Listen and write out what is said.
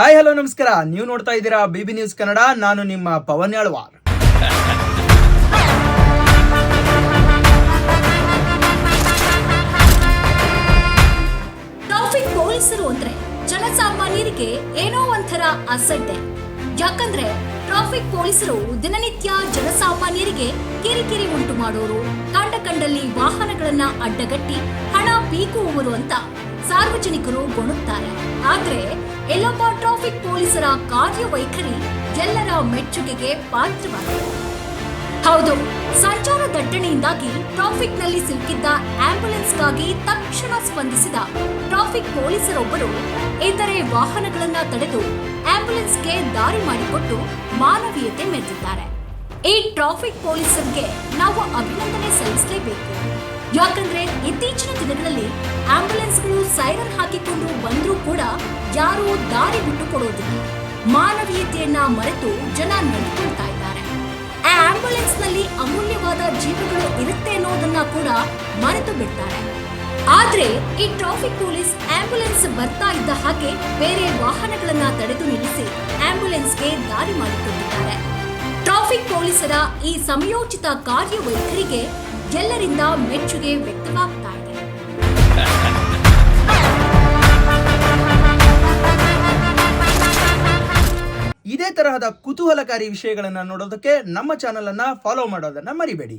Hi, hello, ನಮಸ್ಕಾರ. ನೀವು ನೋಡ್ತಾ ಇದ್ದೀರಾ ಬಿ ನ್ಯೂಸ್ ಕನ್ನಡ. ನಾನು ನಿಮ್ಮ ಪವನ್ ಯಾಳ್ವಾರ್. ಟ್ರಾಫಿಕ್ ಪೊಲೀಸರು ಅಂದ್ರೆ ಜನಸಾಮಾನ್ಯರಿಗೆ ಏನೋ ಒಂಥರ ಅಸಡ್ಡೆ. ಯಾಕಂದ್ರೆ ಟ್ರಾಫಿಕ್ ಪೊಲೀಸರು ದಿನನಿತ್ಯ ಜನಸಾಮಾನ್ಯರಿಗೆ ಕಿರಿಕಿರಿ ಉಂಟು ಮಾಡೋರು ಕಂಡ ಕಂಡಲ್ಲಿ ವಾಹನಗಳನ್ನ ಅಡ್ಡಗಟ್ಟಿ ಹಣ ಪೀಕುವವರು ಅಂತ ಸಾರ್ವಜನಿಕರು ಗೊಣುತ್ತಾರೆ. ಆದ್ರೆ ಎಲ್ಲೊಬ್ಬ ಟ್ರಾಫಿಕ್ ಪೊಲೀಸರ ಕಾರ್ಯವೈಖರಿ ಎಲ್ಲರ ಮೆಚ್ಚುಗೆಗೆ ಪಾತ್ರವಾಗಿದೆ. ಹೌದು, ಸಂಚಾರ ದಟ್ಟಣೆಯಿಂದಾಗಿ ಟ್ರಾಫಿಕ್ನಲ್ಲಿ ಸಿಲುಕಿದ್ದ ಆಂಬ್ಯುಲೆನ್ಸ್ಗಾಗಿ ತಕ್ಷಣ ಸ್ಪಂದಿಸಿದ ಟ್ರಾಫಿಕ್ ಪೊಲೀಸರೊಬ್ಬರು ಇತರೆ ವಾಹನಗಳನ್ನ ತಡೆದು ಆಂಬ್ಯುಲೆನ್ಸ್ಗೆ ದಾರಿ ಮಾಡಿಕೊಟ್ಟು ಮಾನವೀಯತೆ ಮೆರೆದಿದ್ದಾರೆ. ಈ ಟ್ರಾಫಿಕ್ ಪೊಲೀಸರಿಗೆ ನಾವು ಅಭಿನಂದನೆ ಸಲ್ಲಿಸಲೇಬೇಕು. ಯಾಕಂದ್ರೆ ಇತ್ತೀಚಿನ ದಿನಗಳಲ್ಲಿ ಆಂಬ್ಯುಲೆನ್ಸ್ಗಳು ಸೈರನ್ ಹಾಕಿಕೊಂಡು ಬಂದರೂ ಕೂಡ ಯಾರೂ ದಾರಿ ಬಿಟ್ಟು ಕೊಡೋದಿಲ್ಲ ಮಾನವೀಯತೆಯನ್ನ ಮರೆತು ಜನ ನಡೆದುಕೊಳ್ತಾ ಇದ್ದಾರೆ. ಆ ಆಂಬ್ಯುಲೆನ್ಸ್ನಲ್ಲಿ ಅಮೂಲ್ಯವಾದ ಜೀವಗಳು ಇರುತ್ತೆ ಅನ್ನೋದನ್ನ ಕೂಡ ಮರೆತು ಬಿಡ್ತಾರೆ. ಆದ್ರೆ ಈ ಟ್ರಾಫಿಕ್ ಪೊಲೀಸ್ ಆಂಬ್ಯುಲೆನ್ಸ್ ಬರ್ತಾ ಇದ್ದ ಹಾಗೆ ಬೇರೆ ವಾಹನಗಳನ್ನ ತಡೆದು ನಿಲ್ಲಿಸಿ ಆಂಬ್ಯುಲೆನ್ಸ್ಗೆ ದಾರಿ ಮಾಡಿಕೊಂಡಿದ್ದಾರೆ ಟ್ರಾಫಿಕ್ ಪೊಲೀಸರ ಈ ಸಮಯೋಚಿತ ಕಾರ್ಯವೈಖರಿಗೆ ಎಲ್ಲರಿಂದ ಮೆಚ್ಚುಗೆ ವ್ಯಕ್ತವಾಗ್ತಾ ಇದೆ. ಇದೇ ತರಹದ ಕುತೂಹಲಕಾರಿ ವಿಷಯಗಳನ್ನು ನೋಡೋದಕ್ಕೆ ನಮ್ಮ ಚಾನೆಲ್ ಅನ್ನ ಫಾಲೋ ಮಾಡೋದನ್ನ ಮರಿಬೇಡಿ.